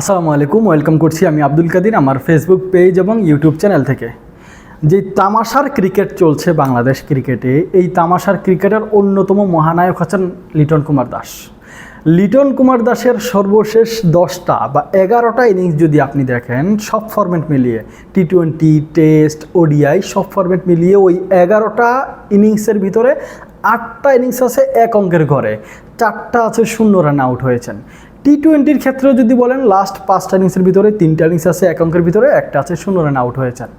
আসসালামু আলাইকুম ওয়েলকাম করছি আমি আব্দুল কাদির, আমার ফেসবুক পেজ এবং ইউটিউব চ্যানেল থেকে। যে তামাশার ক্রিকেট চলছে বাংলাদেশ ক্রিকেটে এই তামাশার ক্রিকেটের অন্যতম মহানায়ক হচ্ছেন লিটন কুমার দাস। লিটন কুমার দাসের সর্বশেষ দশটা বা এগারোটা ইনিংস যদি আপনি দেখেন, সব ফরম্যাট মিলিয়ে টি টোয়েন্টি টেস্ট ওডিআই সব ফরম্যাট মিলিয়ে ওই এগারোটা ইনিংসের ভিতরে আটটা ইনিংস আছে এক অঙ্কের ঘরে। চারটা আছে শূন্য রান আউট হয়েছেন। টি টোয়েন্টির ক্ষেত্রেও যদি বলেন লাস্ট পাঁচটা ইনিংসের ভিতরে তিনটা ইনিংস আছে, এক অঙ্কের ভিতরে, একটা আছে শূন্য রান আউট হয়েছেন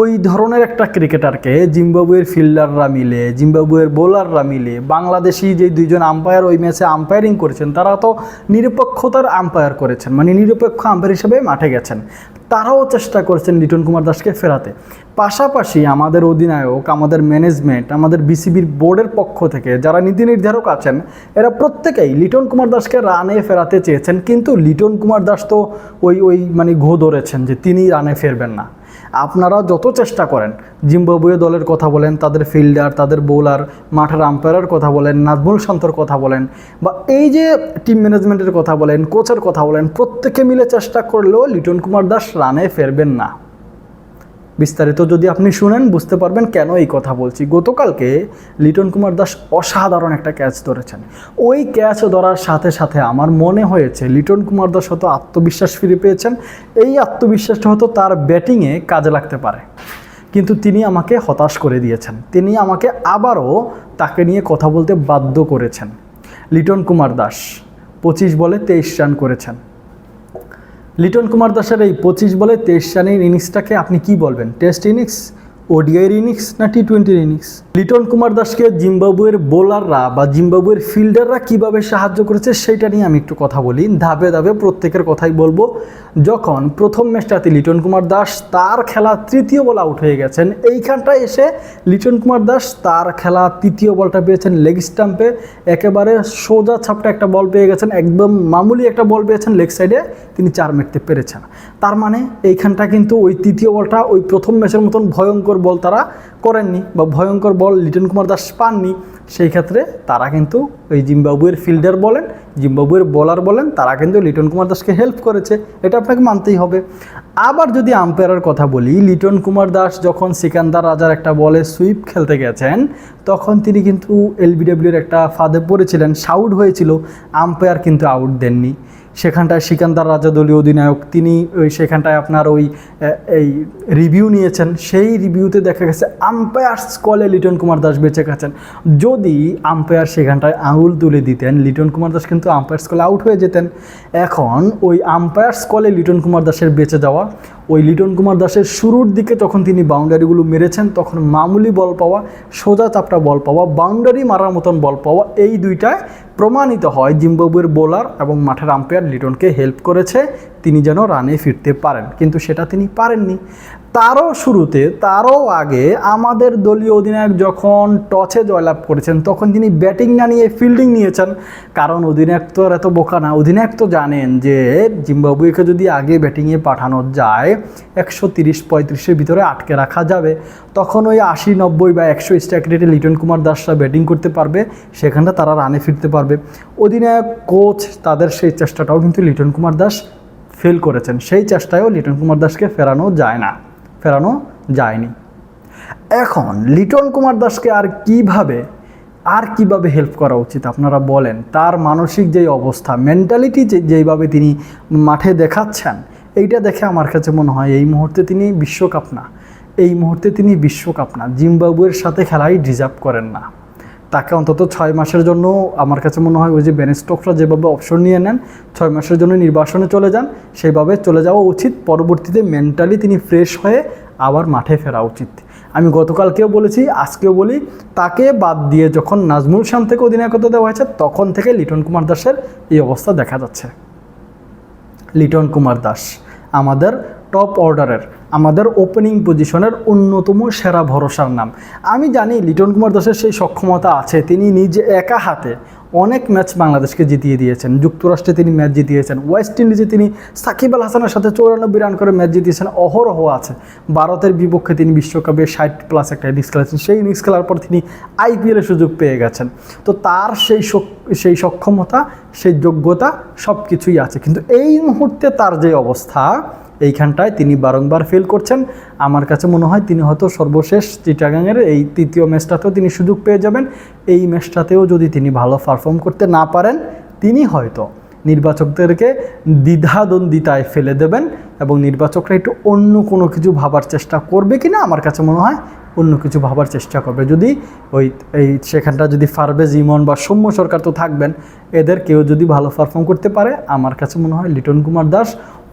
ওই ধরনের একটা ক্রিকেটারকে জিম্বাবুয়ের ফিল্ডাররা মিলে, জিম্বাবুয়ের বোলাররা মিলে, বাংলাদেশি যে দুইজন আম্পায়ার ওই ম্যাচে আম্পায়ারিং করেছেন, তারা তো নিরপেক্ষতার আম্পায়ার করেছেন মানে নিরপেক্ষ আম্পায়ার হিসেবে মাঠে গেছেন। তারাও চেষ্টা করেছেন লিটন কুমার দাসকে ফেরাতে। পাশাপাশি আমাদের অধিনায়ক, আমাদের ম্যানেজমেন্ট আমাদের বিসিবির বোর্ডের পক্ষ থেকে যারা নীতি নির্ধারক আছেন, এরা প্রত্যেকেই লিটন কুমার দাসকে রানে ফেরাতে চেয়েছেন, কিন্তু লিটন কুমার দাস তো ওই ওই মানে ঘো ধরেছেন যে তিনি রানে ফেরবেন না। আপনারা যত চেষ্টা করেন, জিম্বাবুয়ে দলের কথা বলেন, তাদের ফিল্ডার, তাদের বোলার মাঠের আম্পায়ারের কথা বলেন, নাজমুল শান্তর কথা বলেন, বা এই যে টিম ম্যানেজমেন্টের কথা বলেন কোচের কথা বলেন, প্রত্যেকে মিলে চেষ্টা করলেও লিটন কুমার দাস রানে ফেরবেন না। বিস্তারিত যদি আপনি শুনেন, বুঝতে পারবেন কেন এই কথা বলছি। গতকালকে লিটন কুমার দাস অসাধারণ একটা ক্যাচ ধরেছেন। ওই ক্যাচ ধরার সাথে সাথে আমার মনে হয়েছে লিটন কুমার দাস হয়তো আত্মবিশ্বাস ফিরে পেয়েছেন। এই আত্মবিশ্বাসটা হয়তো তার ব্যাটিংয়ে কাজে লাগতে পারে। কিন্তু তিনি আমাকে হতাশ করে দিয়েছেন। তিনি আমাকে আবারও তাকে নিয়ে কথা বলতে বাধ্য করেছেন। লিটন কুমার দাস পঁচিশ বলে তেইশ রান করেছেন। লিটন কুমার দাসের এই পঁচিশ বলে তেইশ রানের ইনিংসটাকে আপনি কি বলবেন? টেস্ট ইনিংস ওডিআইয়ের ইনিংস না টি টোয়েন্টির ইনিংস লিটন কুমার দাসকে জিম্বাবুয়ের বোলাররা বা জিম্বাবুয়ের ফিল্ডাররা কীভাবে সাহায্য করেছে সেটা নিয়ে আমি একটু কথা বলি। ধাপে ধাপে প্রত্যেকের কথাই বলব। যখন প্রথম ম্যাচটাতে লিটন কুমার দাস তার খেলা তৃতীয় বল আউট হয়ে গেছেন, এইখানটায় এসে লিটন কুমার দাস তার খেলা তৃতীয় বলটা পেয়েছেন লেগ স্টাম্পে একেবারে সোজা ছাপটা একটা বল পেয়ে গেছেন, একদম মামুলি একটা বল পেয়েছেন লেগ সাইডে তিনি চার মারতে পেরেছেন। তার মানে এইখানটা কিন্তু ওই তৃতীয় বলটা ওই প্রথম ম্যাচের মতন ভয়ঙ্কর ভয়ঙ্কর বল তারা করেননি বা ভয়ঙ্কর বল লিটন কুমার দাস পাননি, সেই ক্ষেত্রে তারা কিন্তু ওই জিম্বাবুয়ের ফিল্ডার বলেন, জিম্বাবুয়ের বলার বলেন, তারা কিন্তু লিটন কুমার দাসকে হেল্প করেছে, এটা আপনাকে মানতেই হবে। আবার যদি আম্পায়ারের কথা বলি, লিটন কুমার দাস যখন সিকান্দার রাজার একটা বলে সুইপ খেলতে গেছেন, তখন তিনি কিন্তু এলবিডব্লিউর একটা ফাঁদে পড়েছিলেন সাউট হয়েছিল আম্পায়ার কিন্তু আউট দেননি। সেখানটায় সিকান্দার রাজা দলীয় অধিনায়ক, তিনি ওই সেখানটায় আপনার ওই এই রিভিউ নিয়েছেন। সেই রিভিউতে দেখা গেছে আম্পায়ার্স কলে লিটন কুমার দাস বেঁচে গেছেন। যদি আম্পায়ার সেখানটায় আঙুল তুলে দিতেন, লিটন কুমার দাস কিন্তু আম্পায়ার্স কলে আউট হয়ে যেতেন। এখন ওই আম্পায়ার্স কলে লিটন কুমার দাসের বেঁচে যাওয়া, ওই লিটন কুমার দাসের শুরুর দিকে যখন তিনি বাউন্ডারিগুলো মেরেছেন, তখন মামুলি বল পাওয়া, সোজা চাপটা বল পাওয়া বাউন্ডারি মারার মতন বল পাওয়া, এই দুইটায় প্রমাণিত হয় জিম্বাবুয়ের বোলার এবং মাঠের আম্পায়ার লিটনকে হেল্প করেছে তিনি যেন রানে ফিরতে পারেন। কিন্তু সেটা তিনি পারেননি। তারও শুরুতে, তারও আগে আমাদের দলীয় অধিনায়ক যখন টসে জয়লাভ করেছেন, তখন তিনি ব্যাটিং না নিয়ে ফিল্ডিং নিয়েছেন। কারণ অধিনায়ক তো আর এত বোকা না। অধিনায়ক তো জানেন যে জিম্বাবুয়েকে যদি আগে ব্যাটিংয়ে পাঠানো যায়, একশো তিরিশ, পঁয়ত্রিশের ভিতরে আটকে রাখা যাবে। তখন ওই আশি, নব্বই বা একশো স্ট্রাইক রেটে লিটন কুমার দাসরা ব্যাটিং করতে পারবে সেখানটা তারা রানে ফিরতে পারবে। অধিনায়ক, কোচ, তাদের সেই চেষ্টাটাও কিন্তু লিটন কুমার দাস ফেল করেছেন। সেই চেষ্টায়ও লিটন কুমার দাসকে ফেরানো যায় না। ফেরানো যায়নি। এখন লিটন কুমার দাসকে আর কীভাবে আর কীভাবে হেল্প করা উচিত আপনারা বলেন? তার মানসিক যেই অবস্থা মেন্টালিটি যেইভাবে তিনি মাঠে দেখাচ্ছেন, এইটা দেখে আমার কাছে মনে হয় এই মুহূর্তে তিনি বিশ্বকাপ না। এই মুহূর্তে তিনি বিশ্বকাপ না। জিম্বাবুয়ের সাথে খেলাই ডিজার্ভ করেন না। তাকে অন্তত ছয় মাসের জন্য আমার কাছে মনে হয় ওই যে বেনেস্টোকরা যেভাবে অপশন নিয়ে নেন, ছয় মাসের জন্য নির্বাসনে চলে যান, সেইভাবে চলে যাওয়া উচিত। পরবর্তীতে মেন্টালি তিনি ফ্রেশ হয়ে আবার মাঠে ফেরা উচিত। আমি গতকালকেও বলেছি, আজকেও বলি, তাকে বাদ দিয়ে যখন নাজমুল শাম থেকে অধিনায়কত্ব দেওয়া হয়েছে, তখন থেকে লিটন কুমার দাসের এই অবস্থা দেখা যাচ্ছে। লিটন কুমার দাস, আমাদের টপ অর্ডারের আমাদের ওপেনিং পজিশনের অন্যতম সেরা ভরসার নাম। আমি জানি লিটন কুমার দাসের সেই সক্ষমতা আছে, তিনি নিজে একা হাতে অনেক ম্যাচ বাংলাদেশকে জিতিয়ে দিয়েছেন। যুক্তরাষ্ট্রে তিনি ম্যাচ জিতিয়েছেন ওয়েস্ট ইন্ডিজে তিনি সাকিব আল হাসানের সাথে চৌরানব্বই রান করে ম্যাচ জিতিয়েছেন, অহরহ আছে। ভারতের বিপক্ষে তিনি বিশ্বকাপে ষাট প্লাস একটা ইনিংস খেলেছেন, সেই ইনিংস খেলার পর তিনি আইপিএলে সুযোগ পেয়ে গেছেন। তো তার সেই সেই সক্ষমতা, সেই যোগ্যতা সব কিছুই আছে। কিন্তু এই মুহূর্তে তার যে অবস্থা এইখানটায় তিনি বারংবার ফেল করছেন। আমার কাছে মনে হয় তিনি হয়তো সর্বশেষ চিটাগাংয়ের এই তৃতীয় ম্যাচটাতেও তিনি সুযোগ পেয়ে যাবেন। এই ম্যাচটাতেও যদি তিনি ভালো পারফর্ম করতে না পারেন, তিনি হয়তো নির্বাচকদেরকে দ্বিধাদ্বন্দ্বিতায় ফেলে দেবেন এবং নির্বাচকরা একটু অন্য কোনো কিছু ভাবার চেষ্টা করবে কি না আমার কাছে মনে হয় অন্য কিছু ভাবার চেষ্টা করবে। যদি ওই, এই সেখানটা যদি ফারবেজ ইমন বা সৌম্য সরকার তো থাকবেন, এদের কেউ যদি ভালো পারফর্ম করতে পারে, আমার কাছে মনে হয় লিটন কুমার দাস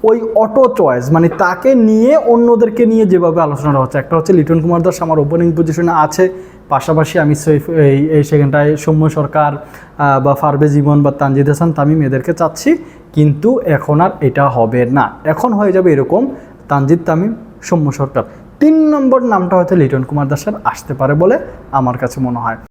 ওই অটো চয়েস মানে তাকে নিয়ে অন্যদেরকে নিয়ে যেভাবে আলোচনা হচ্ছে। একটা হচ্ছে লিটন কুমার দাস আমার ওপেনিং পজিশনে আছে, পাশাপাশি আমি সৈফ এই এই সেখানটায় সৌম্য সরকার বা ফারবেজ জীবন, বা তানজিদ হাসান, তামিম এদেরকে চাচ্ছি, কিন্তু এখন আর এটা হবে না। এখন হয়ে যাবে এরকম তানজিদ, তামিম, সৌম্য সরকার। তিন নম্বর নামটা হয়তো লিটন কুমার দাসের আসতে পারে বলে আমার কাছে মনে হয়।